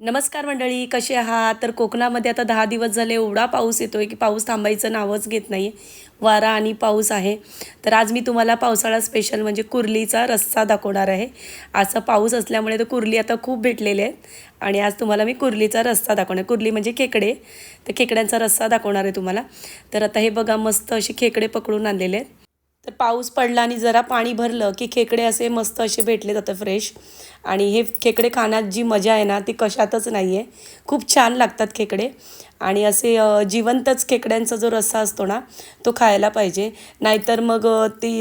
नमस्कार मंडळी कसे आहात? तर कोकणामध्ये आता दहा दिवस झाले एवढा पाऊस येतो आहे की पाऊस थांबायचं नावच घेत नाही वारा आणि पाऊस आहे. तर आज मी तुम्हाला पावसाळा स्पेशल म्हणजे कुर्लीचा रस्सा दाखवणार आहे. असं पाऊस असल्यामुळे तर कुर्ली आता खूप भेटलेले आहेत. आणि आज तुम्हाला मी कुर्लीचा रस्सा दाखवणार. कुर्ली म्हणजे खेकडे. तर खेकड्यांचा रस्सा दाखवणार आहे तुम्हाला. तर आता हे बघा मस्त असे खेकडे पकडून आणलेले आहेत. तर पाऊस पडला आणि जरा पाणी भरलं की खेकडे असे मस्त असे भेटले जातं फ्रेश आणि हे खेकडे खाण्यात जी मजा आहे ना ती कशातच नाही आहे खूप छान लागतात खेकडे. आणि असे जिवंतच खेकड्यांचा जो रस्सा असतो ना तो खायला पाहिजे. नाहीतर मग ती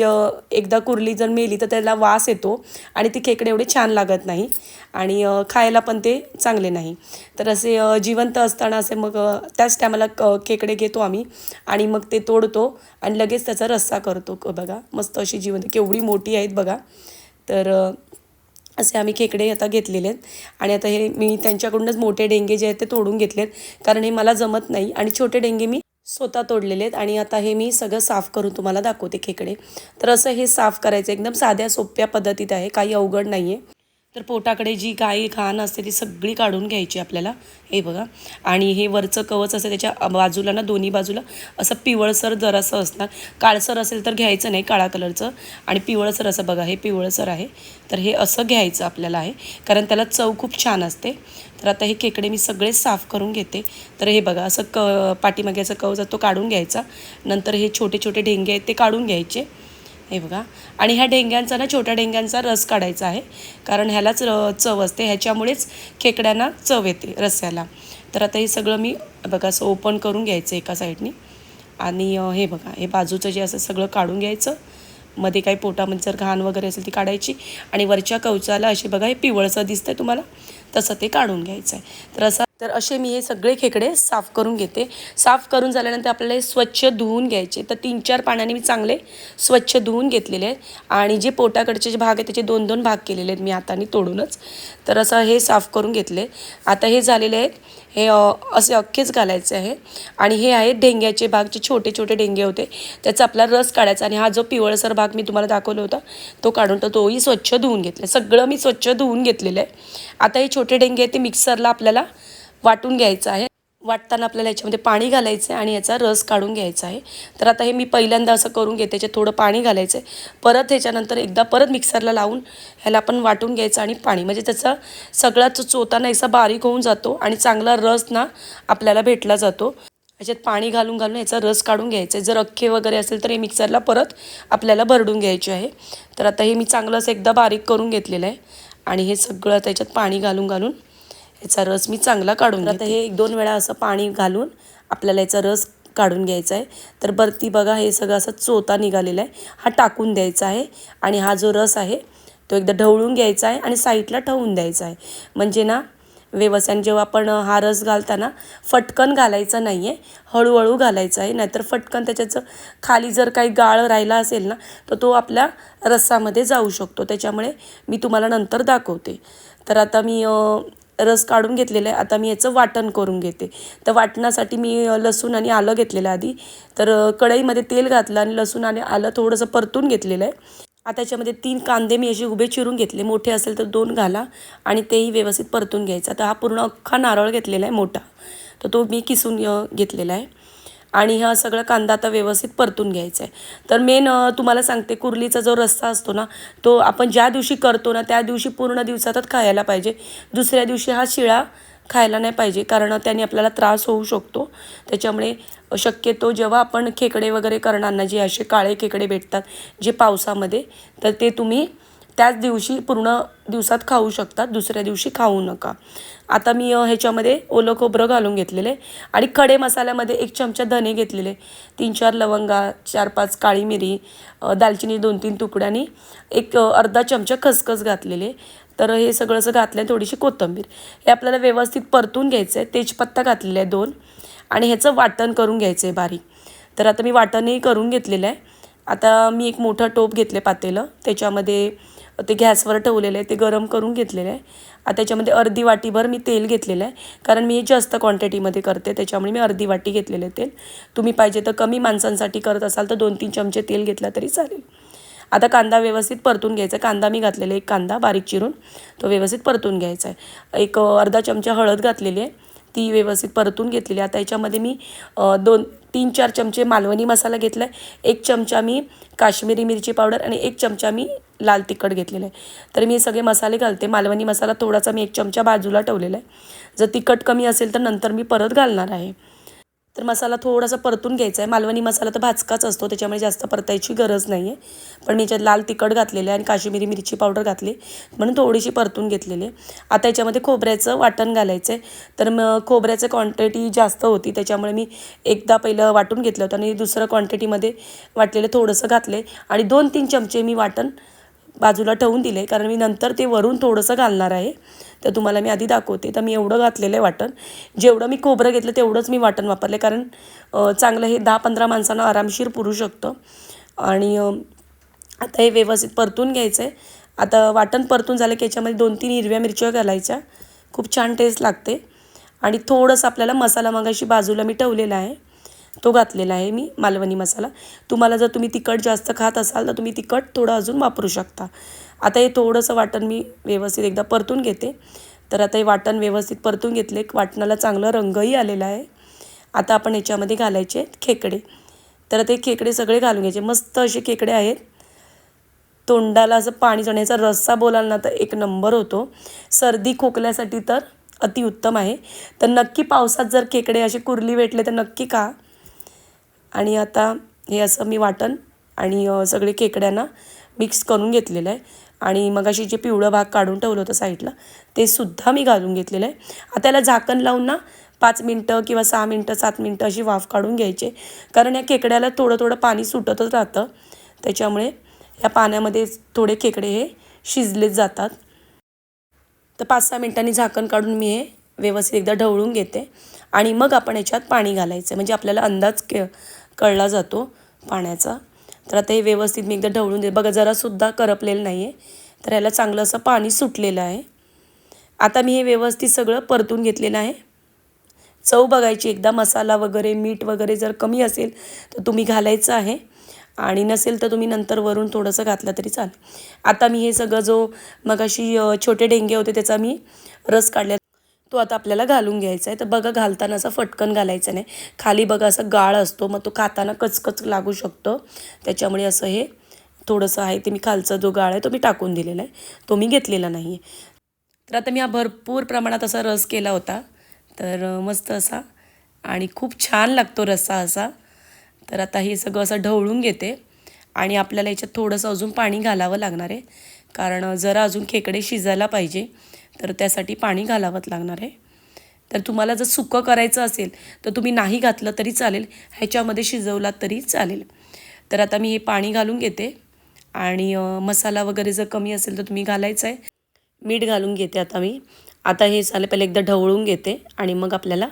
एकदा कुर्ली जर मेली तर त्याला वास येतो आणि ती खेकडे एवढे छान लागत नाही आणि खायला पण ते चांगले नाही. तर असे जिवंत असताना असे मग त्याच टायमाला क खेकडे घेतो आम्ही आणि मग ते तोडतो आणि लगेच त्याचा रस्सा करतो. क- बघा मस्त अशी जिवंत केवढी मोठी आहेत बघा. तर असे आम्ही खेकडे आता घेतलेले आहेत. आणि आता हे मी त्यांच्याकडूनच मोठे डेंगे जे आहेत ते तोडून घेतलेत कारण हे मला जमत नाही. आणि छोटे डेंगे मी स्वतः तोडलेले आहेत. आणि आता हे मी सगळं साफ करून तुम्हाला दाखवते खेकडे. तर असं हे साफ करायचं एकदम साध्या सोप्या पद्धतीत आहे. काही अवघड नाही आहे तर पोटाकडे जी काही घाण असते ती सगळी काढून घ्यायची आपल्याला. हे बघा. आणि हे वरचं कवच असेल त्याच्या बाजूला ना दोन्ही बाजूला असं पिवळसर जरासं असणार काळसर असेल तर घ्यायचं नाही काळा कलरचं. आणि पिवळसर असं बघा हे पिवळसर आहे. तर हे असं घ्यायचं आपल्याला आहे. कारण त्याला चव खूप छान असते. तर आता हे खेकडे मी सगळे साफ करून घेते. तर हे बघा असं क पाठीमागे असं कवच आहे तो काढून घ्यायचा. नंतर हे छोटे छोटे ढेंगे आहेत ते काढून घ्यायचे. हे बघा. आणि ह्या डेंग्यांचा ना छोट्या डेंग्यांचा रस काढायचा आहे. कारण ह्यालाच र चव असते. ह्याच्यामुळेच खेकड्यांना चव येते रस्स्याला तर आता हे सगळं मी बघा असं ओपन करून घ्यायचं एका साईडनी. आणि हे बघा हे बाजूचं जे असं सगळं काढून घ्यायचं. मध्ये काही पोटामध्ये जर घाण वगैरे असेल ती काढायची. आणि वरच्या कवचाला असे बघा हे पिवळसं दिसतंय तुम्हाला. तसं ते काढून घ्यायचं आहे तर असं तर असे मी हे सगळे खेकडे साफ करून घेते. साफ करून झाल्यानंतर आपल्याला हे स्वच्छ धुवून घ्यायचे. तर तीन चार पाण्याने मी चांगले स्वच्छ धुवून घेतलेले आहेत. आणि जे पोटाकडचे जे भाग आहेत त्याचे दोन दोन भाग केलेले आहेत मी हाताने तोडूनच. तर असं हे साफ करून घेतले. आता हे झालेले आहेत. हे असे अख्खेच घालायचे आहे. आणि हे आहेत डेंग्याचे भाग जे छोटे छोटे डेंगे होते. त्याचा आपला रस काढायचा आणि हा जो पिवळसर भाग मी तुम्हाला दाखवला होता तो काढून तर तोही स्वच्छ धुवून घेतला. सगळं मी स्वच्छ धुवून घेतलेलं आहे. आता हे छोटे डेंगे आहेत ते मिक्सरला आपल्याला वाटून घ्यायचं आहे. वाटताना आपल्याला याच्यामध्ये पाणी घालायचं आहे आणि याचा रस काढून घ्यायचा आहे. तर आता हे मी पहिल्यांदा असं करून घेते त्याच्यात थोडं पाणी घालायचं आहे. परत ह्याच्यानंतर एकदा परत मिक्सरला लावून ह्याला आपण वाटून घ्यायचं आणि पाणी. म्हणजे त्याचा सगळा चोताना याचा बारीक होऊन जातो आणि चांगला रस ना आपल्याला भेटला जातो. ह्याच्यात पाणी घालून घालून याचा रस काढून घ्यायचा आहे. जर अख्खे वगैरे असेल तर हे मिक्सरला परत आपल्याला भरडून घ्यायचे आहे. तर आता हे मी चांगलं असं एकदा बारीक करून घेतलेलं आहे. आणि हे सगळं त्याच्यात पाणी घालून घालून याचा रस मी चांगला काढून आता हे एक दोन वेळा असं पाणी घालून आपल्याला याचा रस काढून घ्यायचा आहे. तर बरती बघा हे सगळं असं चोता निघालेला आहे. हा टाकून द्यायचा आहे आणि हा जो रस आहे तो एकदा ढवळून घ्यायचा आहे आणि साईडला ठेवून द्यायचा आहे. म्हणजे ना व्यवसायाने जेव्हा आपण हा रस घालताना फटकन घालायचं नाही आहे हळूहळू घालायचं आहे. नाहीतर फटकन त्याच्याचं खाली जर काही गाळ राहिला असेल ना तर तो आपल्या रस्सामध्ये जाऊ शकतो. त्याच्यामुळे मी तुम्हाला नंतर दाखवते. तर आता मी रस काढून घेतलेलं आहे. आता मी याचं वाटण करून घेते. तर वाटणासाठी मी लसूण आणि आलं घेतलेलं आधी. तर कढईमध्ये तेल घातलं आणि लसूण आणि आलं थोडंसं परतून घेतलेलं आहे. आता याच्यामध्ये तीन कांदे मी असे उभे चिरून घेतले. मोठे असेल तर दोन घाला आणि तेही व्यवस्थित परतून घ्यायचं. आता हा पूर्ण अख्खा नारळ घेतलेला आहे मोठा. तर तो मी किसून घेतलेला आहे. आणि हा सगळा कांदा आता व्यवस्थित परतून घ्यायचा आहे. तर मेन तुम्हाला सांगते कुर्लीचा जो रस्सा असतो ना तो आपण ज्या दिवशी करतो ना त्या दिवशी पूर्ण दिवसातच खायला पाहिजे. दुसऱ्या दिवशी हा शिळा खायला नाही पाहिजे कारण त्याने आपल्याला त्रास होऊ शकतो. त्याच्यामुळे शक्यतो जेव्हा आपण खेकडे वगैरे करणार ना जे असे काळे खेकडे भेटतात जे पावसामध्ये तर ते तुम्ही त्याच दिवशी पूर्ण दिवसात खाऊ शकतात दुसऱ्या दिवशी खाऊ नका. आता मी ह्याच्यामध्ये ओलं खोबरं घालून घेतलेले आणि खडे मसाल्यामध्ये एक चमचा धने घेतलेले तीन चार लवंगा चार पाच काळी मिरी दालचिनी दोन तीन तुकड्यांनी एक अर्धा चमचा खसखस घातलेले तर हे सगळं असं घातलं आहे थोडीशी कोथिंबीर. हे आपल्याला व्यवस्थित परतून घ्यायचं आहे. तेजपत्ता घातलेला आहे दोन आणि ह्याचं वाटण करून घ्यायचं आहे बारीक. तर आता मी वाटणही करून घेतलेलं आहे. आता मी एक मोठं टोप घेतले पातेलं. त्याच्यामध्ये ते गॅसवर ठेवलेलं आहे ते गरम करून घेतलेलं आहे. आता त्याच्यामध्ये अर्धी वाटीभर मी तेल घेतलेलं आहे कारण मी जास्त क्वांटिटीमध्ये करते त्याच्यामुळे मी अर्धी वाटी घेतलेलं आहे तेल. तुम्ही पाहिजे तर कमी माणसांसाठी करत असाल तर दोन तीन चमचे तेल घेतला तरी चालेल. आता कांदा व्यवस्थित परतून घ्यायचा कांदा मी घातलेला एक कांदा बारीक चिरून. तो व्यवस्थित परतून घ्यायचा आहे. एक अर्धा चमचा हळद घातलेली आहे. ती व्यवस्थित परतून घेतलेली आता याच्यामध्ये मी दोन तीन चार चमचे मालवणी मसाला घेतला आहे एक चमचा मी काश्मीरी मिरची पावडर आणि एक चमचा मी लाल तिखट घेतलेलं आहे. तर मी सगळे मसाले घालते. मालवणी मसाला थोडासा मी एक चमचा बाजूला ठेवलेला आहे. जर तिखट कमी असेल तर नंतर मी परत घालणार आहे. तर मसाला थोडासा परतून घ्यायचा आहे. मालवणी मसाला तर भाजकाच असतो त्याच्यामुळे जास्त परतायची गरज नाही आहे पण मी याच्यात लाल तिखट घातलेलं आहे आणि काश्मीरी मिरची पावडर घातली म्हणून थोडीशी परतून घेतलेली आहे. आता याच्यामध्ये खोबऱ्याचं वाटण घालायचं आहे तर मग खोबऱ्याचं क्वांटिटी जास्त होती त्याच्यामुळे मी एकदा पहिलं वाटून घेतलं होतं आणि दुसरं क्वांटिटीमध्ये वाटलेलं थोडंसं घातले आणि दोन तीन चमचे मी वाटण बाजूला ठेवून दिले कारण मी नंतर ते वरून थोडंसं घालणार आहे. तर तुम्हाला मी आधी दाखवते. तर मी एवढं घातलेलं आहे वाटण. जेवढं मी खोबरं घेतलं तेवढंच मी वाटण वापरले कारण चांगलं हे दहा पंधरा माणसांना आरामशीर पुरू शकतं. आणि आता हे व्यवस्थित परतून घ्यायचं आहे आता वाटण परतून झालं की याच्यामध्ये दोन तीन हिरव्या मिरच्या घालायच्या. खूप छान टेस्ट लागते. आणि थोडंसं आपल्याला मसाला मगाशी बाजूला मी ठेवलेला आहे. तो घातलेला आहे मी मालवणी मसाला. तुम्हाला जर तुम्ही तिखट जास्त खात असाल तर तुम्ही तिखट थोडं अजून वापरू शकता. आता हे थोडंसं वाटण मी व्यवस्थित एकदा परतून घेते. तर आता हे वाटण व्यवस्थित परतून घेतले वाटणाला चांगलं रंगही आलेला आहे. आता आपण याच्यामध्ये घालायचे खेकडे. तर ते खेकडे सगळे घालून घ्यायचे. मस्त असे खेकडे आहेत. तोंडाला असं पाणी जाण्याचा रस्सा बोलाल ना तर एक नंबर होतो. सर्दी खोकल्यासाठी तर अतिउत्तम आहे. तर नक्की पावसात जर खेकडे असे कुरली भेटले तर नक्की खा. आणि आता हे असं मी वाटण आणि सगळे खेकड्यांना मिक्स करून घेतलेलं आहे. आणि मग अशी जे पिवळं भाग काढून ठेवलं होतं साईडला ते सुद्धा मी घालून घेतलेलं आहे. आता त्याला झाकण लावून ना पाच मिनटं किंवा सहा मिनटं सात मिनटं अशी वाफ काढून घ्यायचे. कारण या केकड्याला थोडं थोडं पाणी सुटतच राहतं. त्याच्यामुळे या पाण्यामध्ये थोडे खेकडे हे शिजलेच जातात. तर पाच सहा मिनटांनी झाकण काढून मी हे व्यवस्थित एकदा ढवळून घेते. आणि मग आपण याच्यात पाणी घालायचं म्हणजे आपल्याला अंदाज के कळला जातो पाण्याचा. तर आता हे व्यवस्थित मी एकदा ढवळून दे बघा जरासुद्धा करपलेलं नाही आहे तर ह्याला चांगलं असं पाणी सुटलेलं आहे. आता मी हे व्यवस्थित सगळं परतून घेतलेलं आहे. चव बघायची एकदा मसाला वगैरे मीठ वगैरे जर कमी असेल तर तुम्ही घालायचं आहे. आणि नसेल तर तुम्ही नंतर वरून थोडंसं घातलं तरी चालेल. आता मी हे सगळं जो मगाशी छोटे डेंगे होते त्याचा मी रस काढला तो आता आपल्याला घालून घ्यायचा आहे. तर बघा घालताना असा फटकन घालायचा नाही. खाली बघा असा गाळ असतो. मग तो खाताना कचकच लागू शकतो. त्याच्यामुळे असं हे थोडंसं आहे ते मी खालचा जो गाळ आहे तो मी टाकून दिलेला आहे. तो मी घेतलेला नाही आहे तर आता मी हा भरपूर प्रमाणात असा रस केला होता. तर मस्त असा आणि खूप छान लागतो रस्सा असा. तर आता हे सगळं असं ढवळून घेते. आणि आपल्याला याच्यात थोडंसं अजून पाणी घालावं लागणार आहे. कारण जरा अजून खेकडे शिजायला पाहिजे तर त्यासाठी पाणी घालावंच लागणार आहे. तर तुम्हाला जर सुकं करायचं असेल तर तुम्ही नाही घातलं तरी चालेल ह्याच्यामध्ये शिजवला तरी चालेल. तर आता मी हे पाणी घालून घेते आणि मसाला वगैरे जर कमी असेल तर तुम्ही घालायचं आहे. मीठ घालून घेते आता मी. आता हे झालं पहिले एकदा ढवळून घेते आणि मग आपल्याला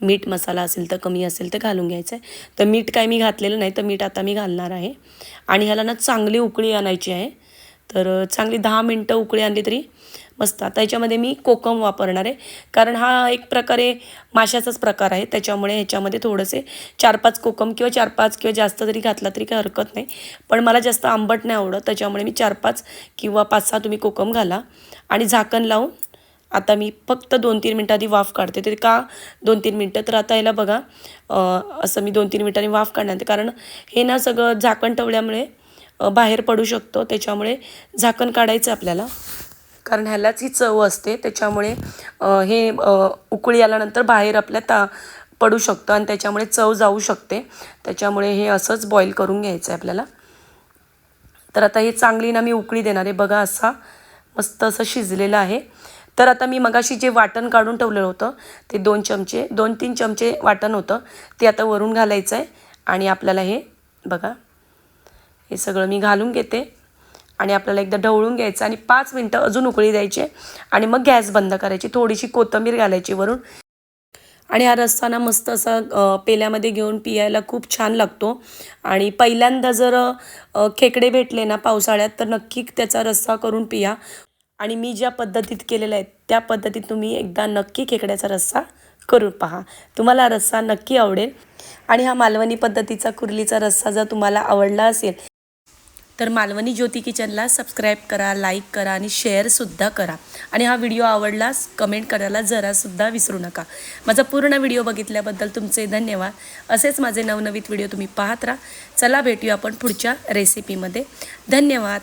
मीठ मसाला असेल तर कमी असेल तर घालून घ्यायचं आहे. तर मीठ काय मी घातलेलं नाही तर मीठ आता मी घालणार आहे. आणि ह्याला ना चांगली उकळी आणायची आहे. तर चांगली दहा मिनटं उकळी आणली तरी मस्त. आता याच्यामध्ये मी कोकम वापरणार आहे. कारण हा एक प्रकारे माशाचाच प्रकार आहे. त्याच्यामुळे ह्याच्यामध्ये थोडेसे चार पाच कोकम किंवा चार पाच किंवा जास्त जरी घातला तरी काही हरकत नाही. पण मला जास्त आंबट नाही आवडत. त्याच्यामुळे मी चार पाच किंवा पाच सहा तुम्ही कोकम घाला आणि झाकण लावून आता मी फक्त दोन तीन मिनटं आधी वाफ काढते. ते का दोन तीन मिनटं? तर आता याला बघा असं मी दोन तीन मिनटांनी वाफ काढणार कारण हे ना सगळं झाकण ठेवल्यामुळे बाहेर पडू शकतो. त्याच्यामुळे झाकण काढायचं आपल्याला. कारण ह्यालाच ही चव असते. त्याच्यामुळे हे उकळी आल्यानंतर बाहेर आपल्या ता पडू शकतं आणि त्याच्यामुळे चव जाऊ शकते. त्याच्यामुळे हे असंच बॉईल करून घ्यायचं आहे आपल्याला. तर आता हे चांगली ना मी उकळी देणार आहे. बघा असा मस्त असं शिजलेलं आहे. तर आता मी मगाशी जे वाटण काढून ठेवलेलं होतं ते दोन चमचे दोन तीन चमचे वाटण होतं ते आता वरून घालायचं आहे आणि आपल्याला हे बघा हे सगळं मी घालून घेते. आणि आपल्याला एकदा ढवळून घ्यायचं आणि पाच मिनटं अजून उकळी द्यायची आणि मग गॅस बंद करायची. थोडीशी कोथिंबीर घालायची वरून. आणि हा रस्सा ना मस्त असा पेल्यामध्ये घेऊन पियायला खूप छान लागतो. आणि पहिल्यांदा जर खेकडे भेटले ना पावसाळ्यात तर नक्की त्याचा रस्सा करून पिया. आणि मी ज्या पद्धतीत केलेला आहे त्या पद्धतीत तुम्ही एकदा नक्की खेकड्याचा रस्सा करून पहा. तुम्हाला रस्सा नक्की आवडेल. आणि हा मालवणी पद्धतीचा कुर्लीचा रस्सा जर तुम्हाला आवडला असेल तर मालवणी ज्योती किचनला सबस्क्राईब करा लाईक करा आणि शेअरसुद्धा करा. आणि हा व्हिडिओ आवडलास कमेंट करायला जरासुद्धा विसरू नका. माझा पूर्ण व्हिडिओ बघितल्याबद्दल तुमचे धन्यवाद. असेच माझे नवनवीन व्हिडिओ तुम्ही पाहत राहा. चला भेटूया आपण पुढच्या रेसिपीमध्ये धन्यवाद.